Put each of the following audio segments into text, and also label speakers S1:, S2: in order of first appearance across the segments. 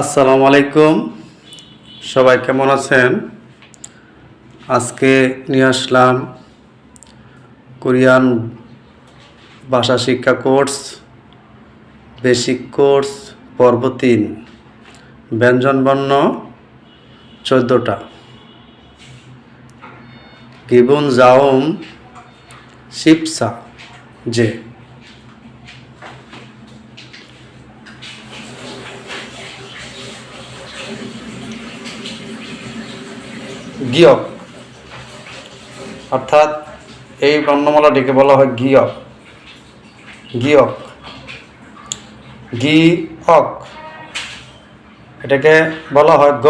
S1: আসসালামু আলাইকুম। সবাই কেমন আছেন? আজকে নিয়ে আসলাম কোরিয়ান ভাষা শিক্ষা কোর্স, বেসিক কোর্স, পর্ব তিন, ব্যঞ্জনবর্ণ চোদ্দোটা। গিবুন, জাউম শিপসা যে গিয়ক। অর্থাৎ এই বর্ণমালাটিকে বলা হয় গিয়ক। গিয়ক। গি অক এটাকে বলা হয় গ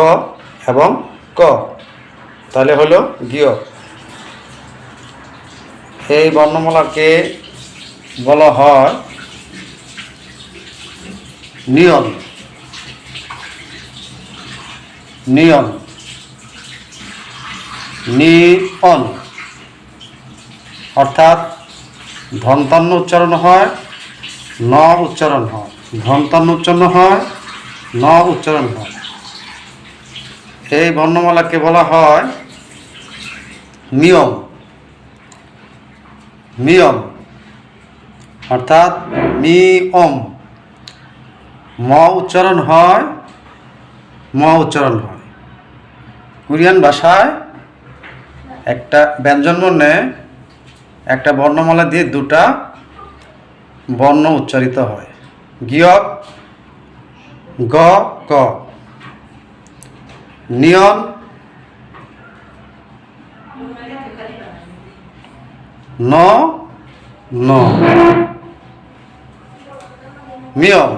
S1: এবং ক। তাহলে হলো গিয়ক। এই বর্ণমালাকে বলা হয় নিয়ম। নিয়ম। নিয়ন অর্থাৎ ধন্তান্ন উচ্চারণ হয় ন উচ্চারণ হয়। ধন্তান্ন উচ্চারণ হয় ন উচ্চারণ হয়। এই বর্ণমালাকে বলা হয় নিয়ম। নিয়ম। অর্থাৎ মি অম ম উচ্চারণ হয়, ম উচ্চারণ হয়। কোরিয়ান ভাষায় একটা ব্যঞ্জন বর্ণে একটা বর্ণমালা দিয়ে দুটা বর্ণ উচ্চারিত হয়। গিয়ক, গ, ক। নিয়ন, ন ন। মিয়ম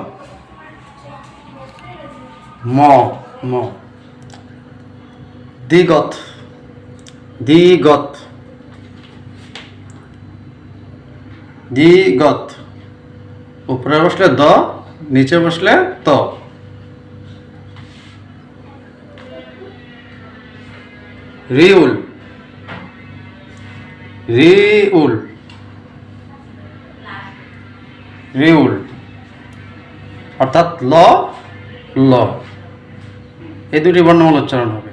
S1: ম ম। দ্বিগত দ্বিগত দিগত। উপরে বসলে দ, নিচে বসলে ত। রিউল। রিউল। রিউল। অর্থাৎ ল ল। এই দুটি বর্ণমালা উচ্চারণ হবে।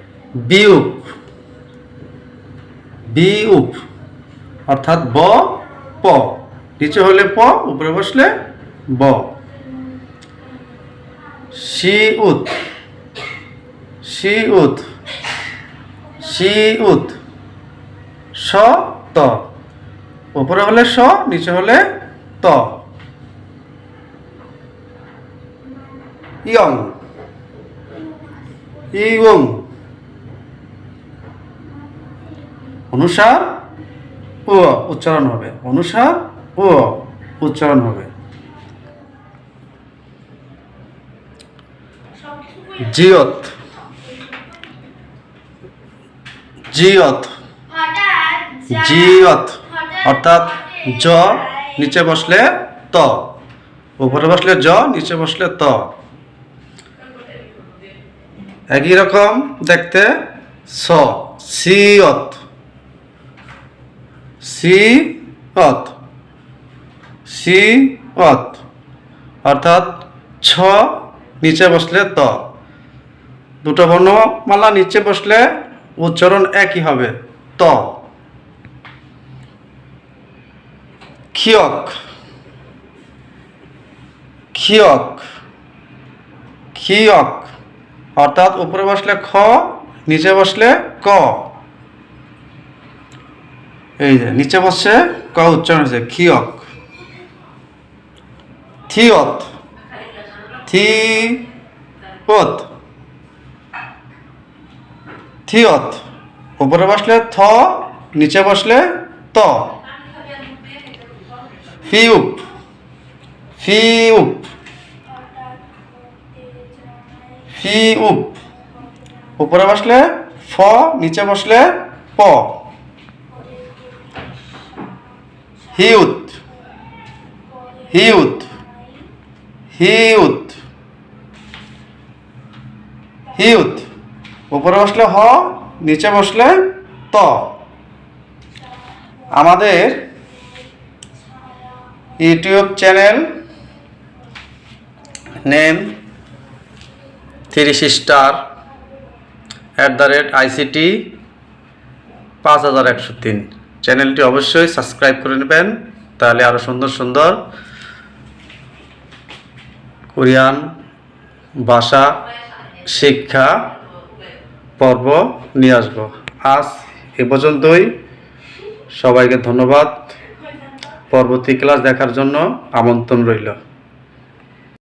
S1: বিউপ অর্থাৎ ব, প। নিচে হলে প, উপরে বসলে ব। সি উত সি উত সি উত স, ত। উপরে হলে স, নিচে হলে ত। ইয়ং ইয়ং। অনুসার ও উচ্চারণ হবে। অনুসার ও উচ্চারণ হবে। জিয়ত। জিয়ত। জিয়ত। অর্থাৎ জ নিচে বসলে ত। উপরে বসলে জ, নিচে বসলে ত। একই রকম দেখতে স। সিয়ত। সিয়ত সিয়ত অর্থাৎ ছ নিচে বসলে ত। দুটো বর্ণমালা নিচে বসলে উচ্চারণ একই হবে, ত। খিয়ক খিয়ক খিয়ক অর্থাৎ উপরে বসলে খ, নিচে বসলে ক। এই যে, নিচে বসছে ক উচ্চারণ হয়েছে? খিয়ক থিয়ত। থিয়ত। থিয়ত। উপরে বসলে থ, নিচে বসলে ত। ফিউপ। ফিউপ। ফিউপ। উপরে বসলে ফ, নিচে বসলে প। হিউত হিউত হিউত হিউত। উপরে বসলে হ, নিচে বসলে ত। আমাদের ইউটিউব চ্যানেল নেম তিরিশ star at the rate ICT পাঁচ হাজার একশো তিন। চ্যানেলটি অবশ্যই সাবস্ক্রাইব করে নেবেন, তাহলে আরও সুন্দর সুন্দর কোরিয়ান ভাষা, শিক্ষা পর্ব নিয়ে আসব। আজ এ পর্যন্তই। সবাইকে ধন্যবাদ। পরবর্তী ক্লাস দেখার জন্য আমন্ত্রণ রইল।